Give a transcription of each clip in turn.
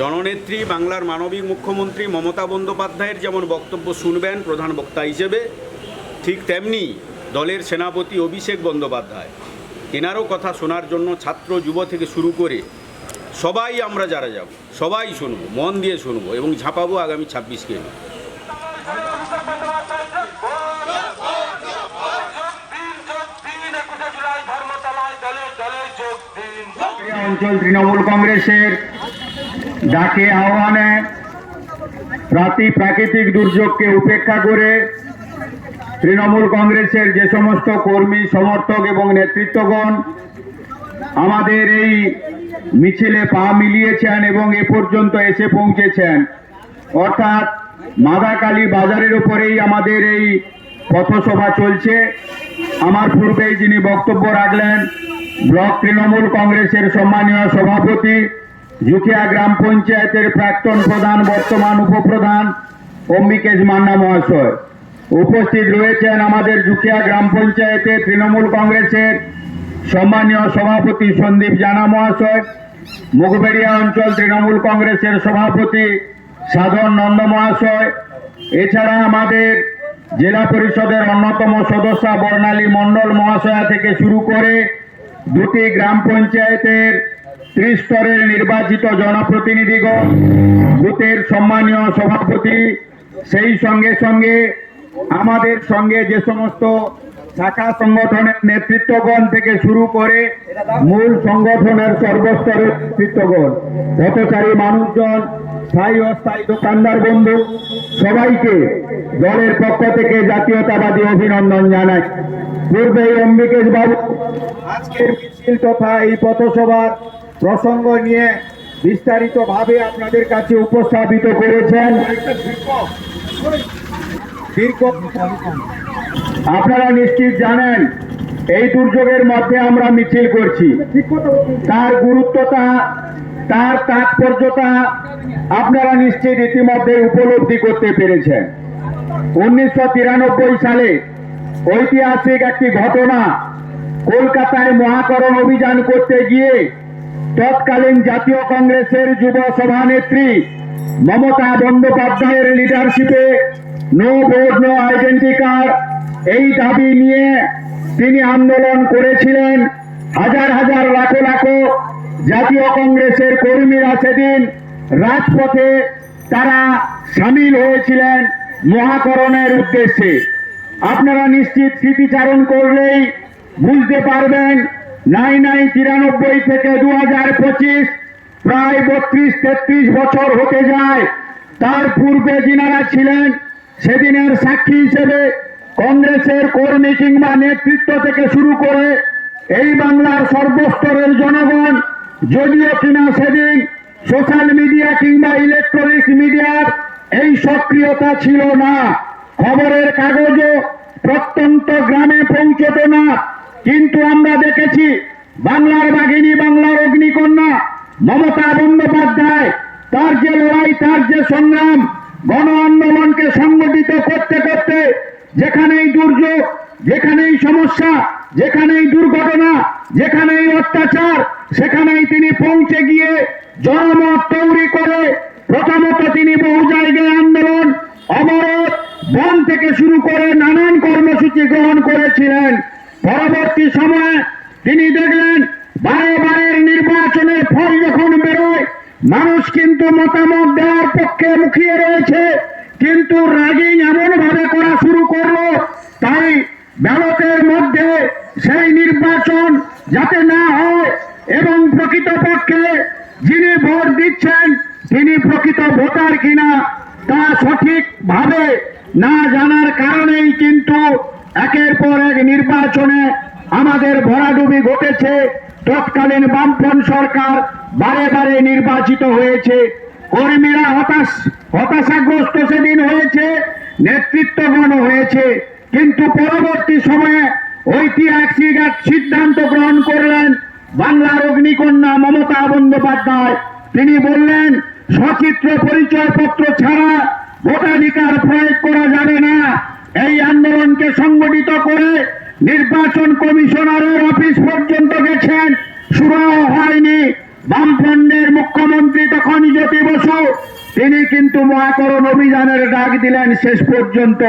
জননেত্রী, বাংলার মানবিক মুখ্যমন্ত্রী মমতা বন্দ্যোপাধ্যায়ের যেমন বক্তব্য শুনবেন প্রধান বক্তা হিসেবে, ঠিক তেমনি দলের সেনাপতি অভিষেক বন্দ্যোপাধ্যায়। এনারও কথা শোনার জন্য ছাত্র যুব থেকে শুরু করে সবাই আমরা যারা যাব, সবাই শুনব, মন দিয়ে শুনব এবং ঝাঁপাবো আগামী ছাব্বিশকে নিয়ে। অঞ্চল তৃণমূল কংগ্রেসের ডাকে আহ্বানে প্রাতি প্রাকৃতিক দুর্যোগকে উপেক্ষা করে তৃণমূল কংগ্রেসের যে সমস্ত কর্মী, সমর্থক এবং নেতৃত্বগণ আমাদের এই মিছিলে পা মিলিয়েছেন এবং এ পর্যন্ত এসে পৌঁছেছেন। অর্থাৎ মাদাকালী বাজারের উপরেই আমাদের এই পথসভা চলছে। আমার পূর্বেই যিনি বক্তব্য রাখলেন ব্লক তৃণমূল কংগ্রেসের সম্মানীয় সভাপতি, জুকিয়া গ্রাম পঞ্চায়েতের প্রাক্তন প্রধান, বর্তমান উপপ্রধান অম্বিকেশ মান্না মহাশয়। উপস্থিত রয়েছেন আমাদের জুকিয়া গ্রাম পঞ্চায়েতে তৃণমূল কংগ্রেসের সম্মানীয় সভাপতি সন্দীপ জানা মহাশয়, মুখবেড়িয়া অঞ্চল তৃণমূল কংগ্রেসের সভাপতি সাধন নন্দ মহাশয়, এছাড়া আমাদের জেলা পরিষদের অন্যতম সদস্য বর্ণালী মণ্ডল মহাশয়া থেকে শুরু করে দুটি গ্রাম পঞ্চায়েতের ত্রিস্তরের নির্বাচিত জনপ্রতিনিধিগণ, বুথের সম্মানীয় সভাপতি, সেই সঙ্গে সঙ্গে আমাদের সঙ্গে যে সমস্ত শাখা সংগঠনের নেতৃত্বগণ থেকে শুরু করে মূল সংগঠনের সর্বস্তরের নেতৃত্বগণ পথচারী মানুষজন স্থায়ী অস্থায়ী দোকানদার বন্ধু, সবাইকে দলের পক্ষ থেকে জাতীয়তাবাদী অভিনন্দন জানাই। পূর্বে অম্বিকেশ বাবু, আজকের মিছিল তথা এই পথসভার প্রসঙ্গ নিয়ে বিস্তারিতভাবে আপনাদের কাছে উপস্থাপিত করেছেন। আপনারা নিশ্চিত জানেন, এই দুর্যোগের মধ্যে আমরা মিছিল করছি। তার গুরুত্বতা, তার তাৎপর্যতা আপনারা নিশ্চিত ইতিমধ্যে উপলব্ধি করতে পেরেছেন। উনিশশো তিরানব্বই সালে ঐতিহাসিক একটি ঘটনা, কলকাতায় মহাকরণ অভিযান করতে গিয়ে তৎকালীন জাতীয় কংগ্রেসের যুব সভানেত্রী মমতা বন্দ্যোপাধ্যায়ের লিডারশিপে no vote no identity card এই দাবি নিয়ে তিনি আন্দোলন করেছিলেন। হাজার হাজার লাখো লাখো জাতীয় কংগ্রেসের কর্মীরা সেদিন রাজপথে তারা সামিল হয়েছিলেন মহাকরণের উদ্দেশ্যে। আপনারা নিশ্চিত স্মৃতিচারণ করলেই বুঝতে পারবেন নাই নাই তিরানব্বই থেকে দু হাজার পঁচিশ প্রায় বত্রিশ তেত্রিশ বছর হতে যায়। তার পূর্বে যিনারা ছিলেন, সেদিনের সাক্ষী হিসেবে কংগ্রেসের কর্মী কিংবা নেতৃত্ব থেকে শুরু করে এই বাংলার সর্বস্তরের জনগণ, যদিও কিনা সেদিন সোশ্যাল মিডিয়া কিংবা ইলেকট্রনিক্স মিডিয়ার এই সক্রিয়তা ছিল না। খবরের কাগজও প্রত্যন্ত গ্রামে পৌঁছত না। কিন্তু আমরা দেখেছি, বাংলার বাঘিনী, বাংলার অগ্নিকন্যা, মমতা বন্দ্যোপাধ্যায়, তার যে লড়াই, তার যে সংগ্রাম, গণ আন্দোলনকে সংগঠিত করতে করতে যেখানেই দুর্যোগ, যেখানেই সমস্যা, যেখানেই দুর্ঘটনা, যেখানেই অত্যাচার, সেখানেই তিনি পৌঁছে গিয়ে জনমত তৈরি করে প্রথমত তিনি বহু জায়গায় আন্দোলন, অবরোধ, বন থেকে শুরু করে নানান কর্মসূচি গ্রহণ করেছিলেন। পরবর্তী সময়ে তিনি দেখলেন বারে বারের নির্বাচনের ফল যখন বেরোয়, মানুষ কিন্তু মতামত দেওয়ার পক্ষে মুখিয়ে রয়েছে। কিন্তু রাগিং এমন ভাবে করা শুরু করল, তাই ব্যালটের মধ্যে সেই নির্বাচন যাতে না হয় এবং প্রকৃতপক্ষে তিনি প্রকৃত ভোটার কিনা তা সঠিকভাবে না জানার কারণেই কিন্তু একের পর এক নির্বাচনে আমাদের ভরাডুবি ঘটেছে। তৎকালীন বামফ্রন্ট সরকার বারে বারে নির্বাচিত হয়েছে। কর্মীরা হতাশ, হতাশাগ্রস্ত সেদিন হয়েছে, নেতৃত্বগণ হয়েছে। কিন্তু পরবর্তী সময়ে ঐতিহাসিক এক সিদ্ধান্ত গ্রহণ করলেন বাংলার অগ্নিকন্যা মমতা বন্দ্যোপাধ্যায়। তিনি বললেন সচিত্র পরিচয়পত্র ছাড়া ভোটাধিকার প্রয়োগ করা যাবে না। এই আন্দোলনকে সংগঠিত করে নির্বাচন কমিশনারের অফিস পর্যন্ত গেছেন। শুরু হয়নি। বামফ্রন্টের মুখ্যমন্ত্রী তখন জ্যোতি বসু। তিনি কিন্তু মহাকরণ অভিযানের ডাক দিলেন শেষ পর্যন্ত।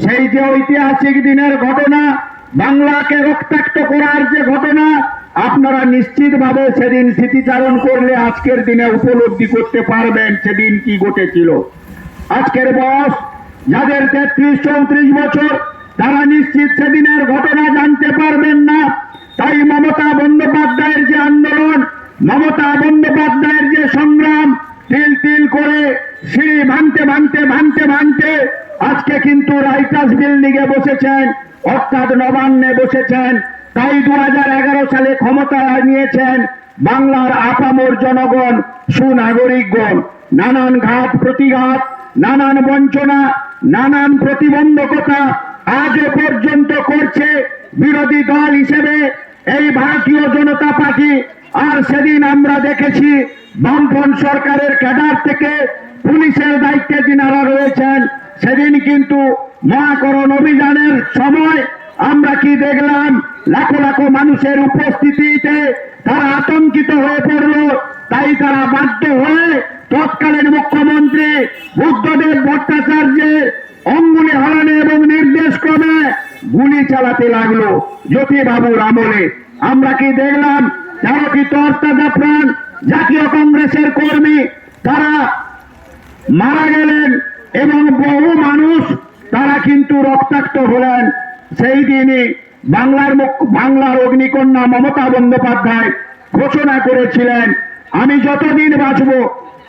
সেই যে ঐতিহাসিক দিনের ঘটনা, বাংলাকে রক্তাক্ত করার যে ঘটনা আপনারা নিশ্চিতভাবে সেদিন স্মৃতিচারণ করলে আজকের দিনে উপলব্ধি করতে পারবেন সেদিন কি ঘটেছিল। আজকের বয়স যাদের তেত্রিশ, চৌত্রিশ বছর, তারা নিশ্চিত সেদিনের ঘটনা জানতে পারবেন না। তাই মমতা বন্দ্যোপাধ্যায়ের যে আন্দোলন, মমতা বন্দ্যোপাধ্যায়ের যে সংগ্রাম, তিল তিল করে সিঁড়ি ভাঙতে ভাঙতে ভাঙতে ভাঙতে আজকে কিন্তু রাইটার্স বিল্ডিং এ বসেছেন, অর্থাৎ নবান্নে বসেছেন তাই দু সালে ক্ষমতা নিয়েছেন বাংলার আপামর জনগণ, সুনাগরিকগণ। নানান ঘাত প্রতিঘাত, নানান বঞ্চনা, নানান প্রতিবন্ধকতা আজও পর্যন্ত করছে বিরোধী দল হিসেবে এই ভারতীয় জনতা পার্টি। আর সেদিন আমরা দেখেছি বামফ্রন্ট সরকারের ক্যাডার থেকে পুলিশের দায়িত্বে যিনারা রয়েছেন, সেদিন কিন্তু মহাকরণ অভিযানের সময় আমরা কি দেখলাম? লাখো লাখো মানুষের উপস্থিতিতে তারা আতঙ্কিত হয়ে পড়ল। তাই তারা বাধ্য হয়ে তৎকালীন মুখ্যমন্ত্রী বুদ্ধদেব ভট্টাচার্যের অঙ্গুলি হলানে এবং নির্দেশ ক্রমে গুলি চালাতে লাগল জ্যোতি বাবুর আমলে। আমরা কি দেখলাম? যারা কি তরতাজা প্রাণ, জাতীয় কংগ্রেসের কর্মী, তারা মারা গেলেন এবং বহু মানুষ তারা কিন্তু রক্তাক্ত হলেন। সেই দিনই বাংলার বাংলার অগ্নিকন্যা মমতা বন্দ্যোপাধ্যায় ঘোষণা করেছিলেন, আমি যতদিন বাঁচব,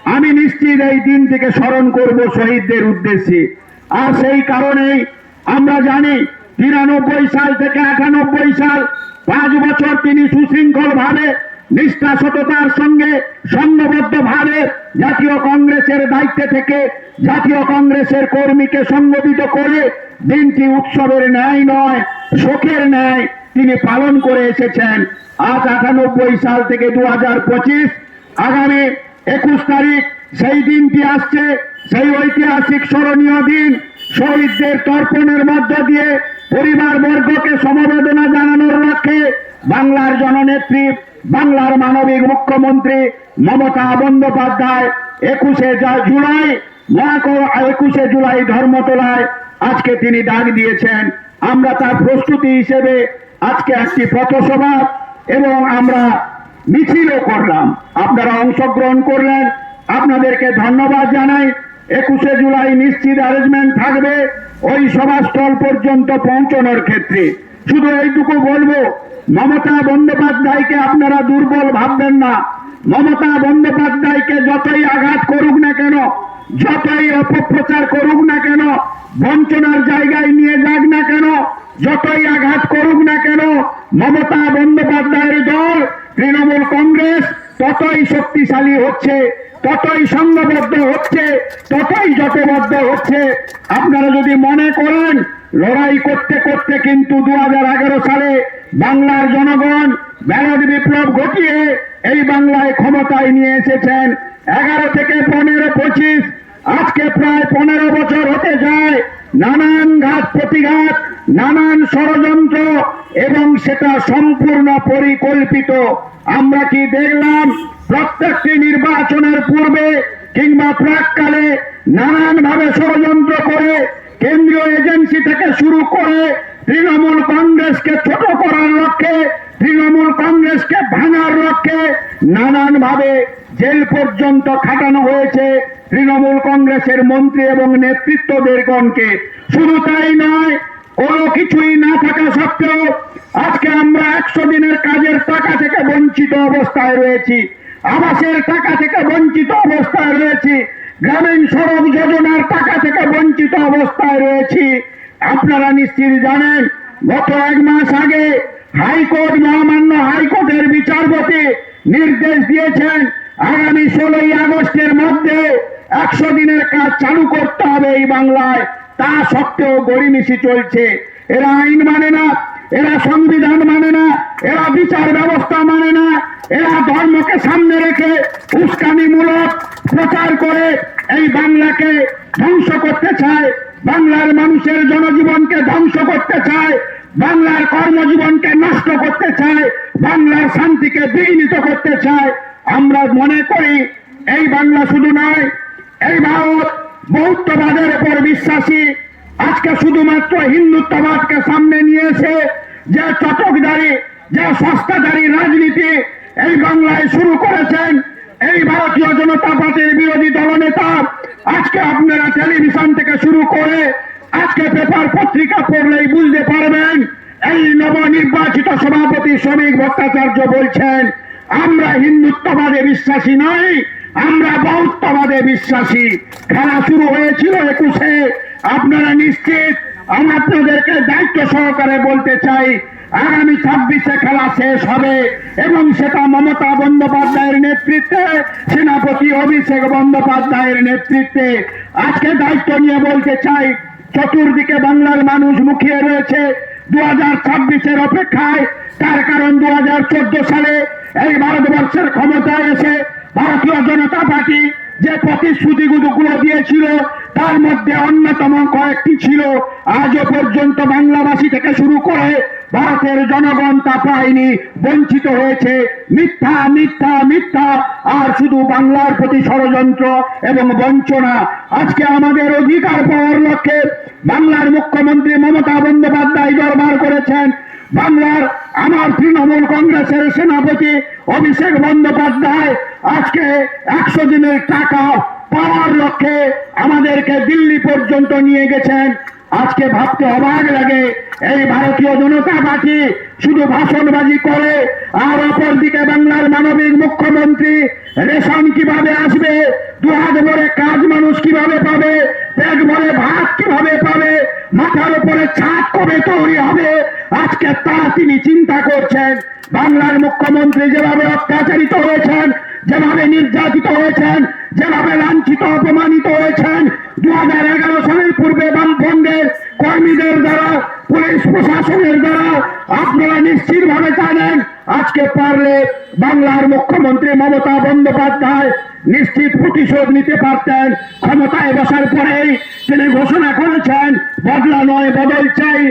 আমি নিশ্চিত এই দিন থেকে স্মরণ করব শহীদদের উদ্দেশ্যে। আর সেই কারণেই আমরা জানি, তিরানব্বই সাল থেকে আটানব্বই সাল পাঁচ বছর তিনি সুশৃঙ্খল ভাবে নিষ্ঠা সততার সঙ্গে সংঘবদ্ধ ভাবে জাতীয় কংগ্রেসের দায়িত্বে থেকে জাতীয় কংগ্রেসের কর্মীকে সংগঠিত করে দিনটি উৎসবের ন্যায় নয়, শোকের ন্যায় তিনি পালন করে এসেছেন। আজ আটানব্বই সাল থেকে দু পঁচিশ, আগামী একুশ তারিখ, সেই দিনটি আসছে, সেই ঐতিহাসিক স্মরণীয় দিন। শহীদদের তর্পণের মধ্য দিয়ে পরিবার বর্গকে সমবেদনা জানানোর লক্ষ্যে বাংলার জননেত্রী বাংলার মানবিক মুখ্যমন্ত্রী মমতা বন্দ্যোপাধ্যায় একুশে জুলাই একুশে জুলাই ধর্মতলায় আজকে তিনি ডাক দিয়েছেন। আমরা তার প্রস্তুতি হিসেবে আজকে একটি পথসভা এবং আমরা মিছিলও করলাম। আপনারা অংশগ্রহণ করলেন। আপনাদেরকে ধন্যবাদ জানাই। একুশে জুলাই নিশ্চিত অ্যারেঞ্জমেন্ট থাকবে। ওই সভাস্থল পর্যন্ত পৌঁছানোর ক্ষেত্রে। শুধু এইটুকু বলব মমতা বন্দ্যোপাধ্যায়কে আপনারা দুর্বল ভাববেন না। মমতা বন্দ্যোপাধ্যায়কে যতই আঘাত করুক না কেন, যতই অপপ্রচার করুক না কেন, বঞ্চনার জায়গায় নিয়ে যাক না কেন, যতই আঘাত করুক না কেন, মমতা বন্দ্যোপাধ্যায়ের দল, তৃণমূল কংগ্রেস ততই শক্তিশালী হচ্ছে, ততই সংঘবদ্ধ হচ্ছে, ততই জটবদ্ধ হচ্ছে। আপনারা যদি মনে করেন, লড়াই করতে করতে কিন্তু দু হাজার এগারো সালে বাংলার জনগণ ব্যালট বিপ্লব ঘটিয়ে এই বাংলায় ক্ষমতায় নিয়ে এসেছেন। এগারো থেকে পনেরো পঁচিশ, আজকে প্রায় পনেরো বছর হতে যায়, নানান ঘাত প্রতিঘাত, নানান ষড়যন্ত্র, এবং সেটা সম্পূর্ণ পরিকল্পিত। আমরা কি দেখলাম, প্রত্যেকটি নির্বাচনের পূর্বে কিংবা প্রাককালে নানান ভাবে ষড়যন্ত্র করে, কেন্দ্রীয় এজেন্সি থেকে শুরু করে তৃণমূল কংগ্রেসকে ছোট করার লক্ষ্যে, তৃণমূল কংগ্রেসকে ভাঙার লক্ষ্যে নানান ভাবে জেল পর্যন্ত খাটানো হয়েছে তৃণমূল কংগ্রেসের মন্ত্রী এবং নেতৃত্ব নেতৃত্বদেরগণকে শুধু তাই নয়, কোনো কিছুই না থাকা সত্ত্বেও আজকে আমরা একশো দিনের কাজের টাকা থেকে বঞ্চিত অবস্থায় রয়েছি। আবাসের টাকা থেকে বঞ্চিত অবস্থায় রয়েছি। গ্রামীণ সড়ক যোজনার টাকা থেকে বঞ্চিত অবস্থায় রয়েছি। আপনারা নিশ্চিত জানেন, গত এক মাস আগে হাইকোর্ট, মহামান্য হাইকোর্টের বিচারপতি নির্দেশ দিয়েছেন, আগামী ষোলোই আগস্টের মধ্যে একশো দিনের কাজ চালু করতে হবে এই বাংলায়। তা সত্ত্বেও গড়িমিশি চলছে। এরা আইন মানে না, এরা সংবিধান মানে না, এরা বিচার ব্যবস্থা মানে না, এরা ধর্মকে সামনে রেখে উস্কানিমূলক প্রচার করে এই বাংলাকে ধ্বংস করতে চায়। বাংলার মানুষের জনজীবনকে ধ্বংস করতে চায়, বাংলার কর্মজীবনকে নষ্ট করতে চায়, বাংলার শান্তিকে বিঘ্নিত করতে চায়। আমরা মনে করি এই বাংলা শুধু নয়, এই ভারত বৌদ্ধবাদের উপর বিশ্বাসী। আজকে শুধুমাত্র হিন্দুত্ববাদকে সামনে নিয়েছে যে চটকদারি, যে সস্তাদারি রাজনীতি এই বাংলায় শুরু করেছেন এই ভারতীয় জনতা পার্টির বিরোধী দলনেতা, আজকে আপনারা টেলিভিশন থেকে শুরু করে আজকে পেপার পত্রিকা পড়লেই বুঝতে পারবেন, এই নবনির্বাচিত সভাপতি শ্রমিক ভট্টাচার্য বলছেন, আমরা হিন্দুত্ববাদে বিশ্বাসী নই, আমরা বৌদ্ধবাদে বিশ্বাসী। খেলা শুরু হয়েছিল একুশে। আপনারা নিশ্চিত, আমি আপনাদেরকে দায়িত্ব সহকারে বলতে চাই আগামী ছাব্বিশে খেলা শেষ হবে এবং সেটা মমতা বন্দ্যোপাধ্যায়ের নেতৃত্বে, সেনাপতি অভিষেক বন্দ্যোপাধ্যায়ের নেতৃত্বে। আজকে দায়িত্ব নিয়ে বলতে চাই, চতুর্দিকে বাংলার মানুষ মুখিয়ে রয়েছে দু হাজার ছাব্বিশের অপেক্ষায়। তার কারণ দু হাজার চোদ্দ সালে এই ভারতবর্ষের ক্ষমতায় এসে ভারতীয় জনতা পার্টি যে প্রতিশ্রুতি প্রতিশ্রুতিগুলো দিয়েছিল, তার মধ্যে অন্যতম কয়েকটি ছিল। আজও পর্যন্ত বাংলাভাষী থেকে শুরু করে ভারতের জনগণ তা পায়নি, বঞ্চিত হয়েছে। মিথ্যা মিথ্যা মিথ্যা, আর শুধু বাংলার প্রতি ষড়যন্ত্র এবং বঞ্চনা। আজকে আমাদের অধিকার পাওয়ার লক্ষ্যে বাংলার মুখ্যমন্ত্রী মমতা বন্দ্যোপাধ্যায় দরবার করেছেন। বাংলার আমার তৃণমূল কংগ্রেসের সেনাপতি অভিষেক বন্দ্যোপাধ্যায় আজকে একশো দিনের টাকা পাওয়ার লক্ষ্যে আমাদেরকে দিল্লি পর্যন্ত নিয়ে গেছেন। আজকে ভাবতে অবাক লাগে এই ভারতীয় জনতা পার্টি শুধু ভাষণবাজি করে, আর অপরদিকে বাংলার মানবিক মুখ্যমন্ত্রী রেশন কীভাবে আসবে দু হাত ভরে কাজ মানুষ কীভাবে পাবে, পেট ভরে ভাত কীভাবে পাবে, মাথার উপরে ছাদ কবে তৈরি হবে, আজকে তা তিনি চিন্তা করছেন। বাংলার মুখ্যমন্ত্রী যেভাবে অত্যাচারিত হয়েছেন যেভাবে নির্যাতিত হয়েছেন, যেভাবে লাঞ্ছিত, অপমানিত হয়েছেন দু হাজার এগারো সালের পূর্বে বামফ্রন্টের কর্মীদের দ্বারা, পুলিশ প্রশাসনের দ্বারা আপনারা নিশ্চিত ভাবে জানেন, আজকে পারলে বাংলার মুখ্যমন্ত্রী মমতা বন্দ্যোপাধ্যায় নিশ্চিত প্রতিশোধ নিতে পারতেন। ক্ষমতায় বসার পরেই তিনি ঘোষণা করেছেন, বদলা নয়, বদল চাই।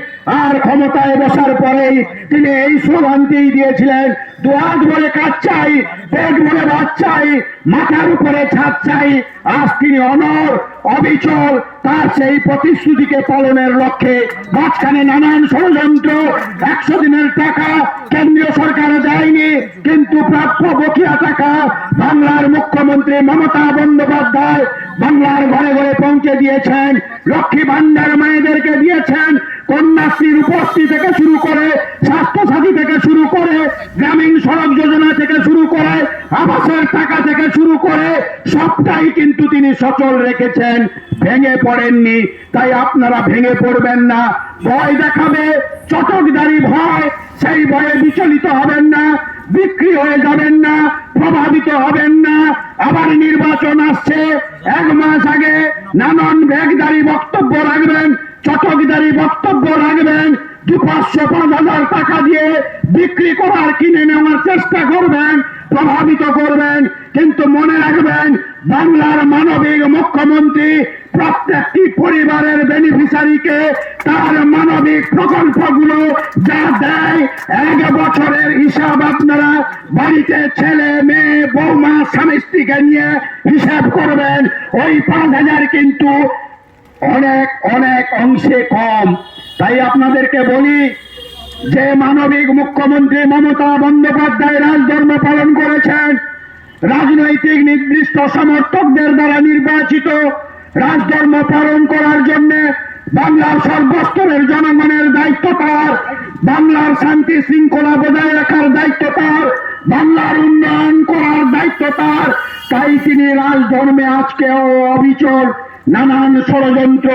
আর ক্ষমতায় বসার পরেই তিনি এই স্লোগানটি দিয়েছিলেন দুয়াত বলে কাজ চাই, পেট বলে ভাত চাই, মাথার উপরে ছাদ চাই। আজ তিনি অনর অবিচল, তার সেই প্রতিশ্রুতিকে পালনের লক্ষ্যে মাঝখানে নানান ষড়যন্ত্র। একশো দিনের টাকা কেন্দ্রীয় সরকার দেয়নি, কিন্তু প্রাপ্য বকিয়া টাকা বাংলার মুখ্যমন্ত্রী মমতা বন্দ্যোপাধ্যায় বাংলার ঘরে ঘরে পৌঁছে দিয়েছেন। লক্ষ্মী ভান্ডার মায়েদেরকে দিয়েছেন। কন্যাশ্রীর উপস্থিতি থেকে শুরু করে, স্বাস্থ্যসাথী থেকে শুরু করে, গ্রামীণ সড়ক যোজনা থেকে শুরু করে, আবাসের টাকা থেকে শুরু করে, সবটাই কিন্তু তিনি সচল রেখেছেন, ভেঙে পড়েননি। তাই আপনারা ভেঙে পড়বেন না। ভয় দেখাবে, চটকদারি ভয়, সেই ভয়ে বিচলিত হবেন না, বিক্রি হয়ে যাবেন না, প্রভাবিত হবেন না। আবার নির্বাচন আসছে, এক মাস আগে নানান ব্যাগদারি বক্তব্য রাখবেন চটকদারি বক্তব্য রাখবেন দু পাঁচশো পাঁচ হাজার টাকা দিয়ে বিক্রি করার কিনে নেওয়ার চেষ্টা করবেন, প্রভাবিত করবেন, কিন্তু মনে রাখবেন, বাংলার মানবিক মুখ্যমন্ত্রী প্রত্যেকটি পরিবারের বেনিফিসারিকে তার মানবিক প্রকল্পগুলো যা দেয়, এক বছরের হিসাব আপনারা বাড়িতে ছেলে, মেয়ে, বৌমা, স্বামী, স্ত্রীকে নিয়ে হিসাব করবেন। ওই পাঁচ হাজার কিন্তু অনেক অনেক অংশে কম। তাই আপনাদেরকে বলি যে মানবিক মুখ্যমন্ত্রী মমতা বন্দ্যোপাধ্যায় রাজধর্ম পালন করেছেন। রাজনৈতিক নির্দিষ্ট সমর্থকদের দ্বারা নির্বাচিত। রাজধর্ম পালন করার জন্য বাংলার সর্বস্তরের জনগণের দায়িত্ব তার। বাংলার শান্তি শৃঙ্খলা বজায় রাখার দায়িত্ব তার। বাংলার উন্নয়ন করার দায়িত্ব তার। তাই তিনি রাজধর্মে আজকেও অবিচল। নানান ষড়যন্ত্র,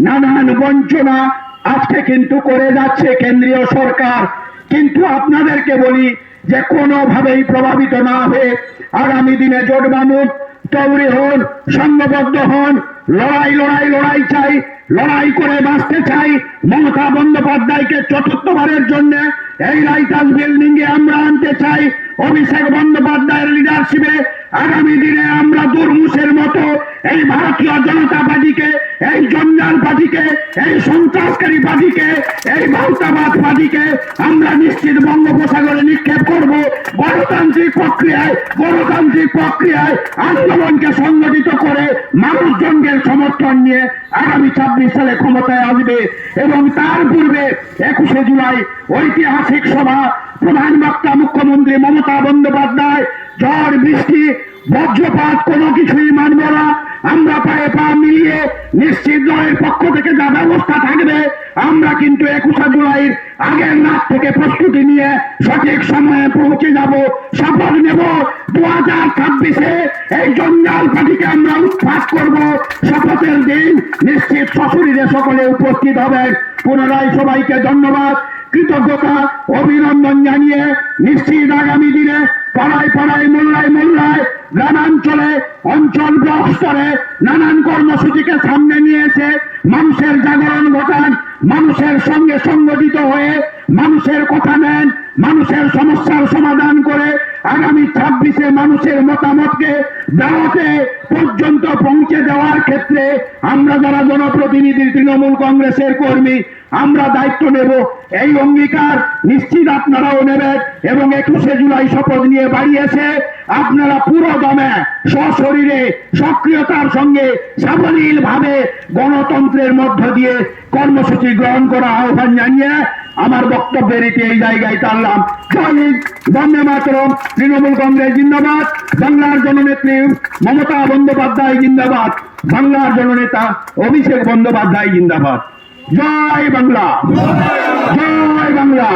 নানান বঞ্চনা আজকে কিন্তু করে যাচ্ছে কেন্দ্রীয় সরকার। কিন্তু আপনাদেরকে বলি যে কোনোভাবেই প্রভাবিত না হয়ে আগামী দিনে জোট বাঁধুন তৈরি হন, সংঘবদ্ধ হন, লড়াই লড়াই লড়াই চাই, লড়াই করে বাঁচতে চাই মমতা বন্দ্যোপাধ্যায়কে চতুর্থবারের জন্য এই রাইটাস বিল্ডিং এ আমরা আনতে চাই। অভিষেক বন্দ্যোপাধ্যায়ের লিডারশিপে আগামী দিনে আমরা দুর্মুষের মতো এই ভারতীয় জনতা পার্টিকে এই জঞ্জাল পার্টিকে এই সন্ত্রাসকারী পার্টিকে এই ভারতাবাদ পার্টিকে আমরা নিশ্চিত বঙ্গোপসাগরে নিক্ষেপ করব। গণতান্ত্রিক প্রক্রিয়ায় গণতান্ত্রিক প্রক্রিয়ায় আন্দোলনকে সংগঠিত করে মানুষজনকে সমর্থন নিয়ে আগামী ছাব্বিশ সালে ক্ষমতায় আসবে। এবং তার পূর্বে একুশে জুলাই ঐতিহাসিক সভা প্রধান বক্তা, মুখ্যমন্ত্রী মমতা বন্দ্যোপাধ্যায়, ঝড়, বৃষ্টি, বজ্রপাত কোনো কিছুই মানব না। আমরা পায়ে পা মিলিয়ে নিশ্চিত দলের পক্ষ থেকে যা ব্যবস্থা থাকবে, আমরা কিন্তু একুশে জুলাইয়ের আগের রাত থেকে প্রস্তুতি নিয়ে সঠিক সময়ে পৌঁছে যাব, শপথ নেব। দু হাজার ছাব্বিশে এই জঞ্জাল পার্টিকে আমরা উৎখাত করব। শপথের দিন নিশ্চিত সশরীরে সকলে উপস্থিত হবেন। পুনরায় সবাইকে ধন্যবাদ। কৃতজ্ঞতা, অভিনন্দন জানিয়ে নিশ্চিত আগামী দিনে পাড়ায় পাড়ায়, মোল্লায় মোল্লায়, গ্রামাঞ্চলে, অঞ্চল ব্লক স্তরে নানান কর্মসূচিকে সামনে নিয়েছে মানুষের জাগরণ ঘটান, মানুষের সঙ্গে সংগঠিত হয়ে মানুষের কথা নেন মানুষের সমস্যার সমাধান করে আগামী ছাব্বিশে মানুষের মতামতকে দাওয়াতে পর্যন্ত পৌঁছে দেওয়ার ক্ষেত্রে আমরা যারা জনপ্রতিনিধি, তৃণমূল কংগ্রেসের কর্মী, আমরা দায়িত্ব নেব। এই অঙ্গীকার নিশ্চিত আপনারাও নেবেন এবং একুশে জুলাই শপথ নিয়ে বাড়িয়েছে। আপনারা পুরো দমে, সশরীরে, সক্রিয়তার সঙ্গে সাবলীল ভাবে গণতন্ত্রের মধ্য দিয়ে কর্মসূচি গ্রহণ করা আহ্বান জানিয়ে আমার বক্তব্যের ইতি এই জায়গায় টানলাম জামিন বন্দে মাতরম, তৃণমূল কংগ্রেস জিন্দাবাদ, বাংলার জননেত্রী মমতা বন্দ্যোপাধ্যায় জিন্দাবাদ, বাংলার জননেতা অভিষেক বন্দ্যোপাধ্যায় জিন্দাবাদ। জয় বাংলা জয় বাংলা।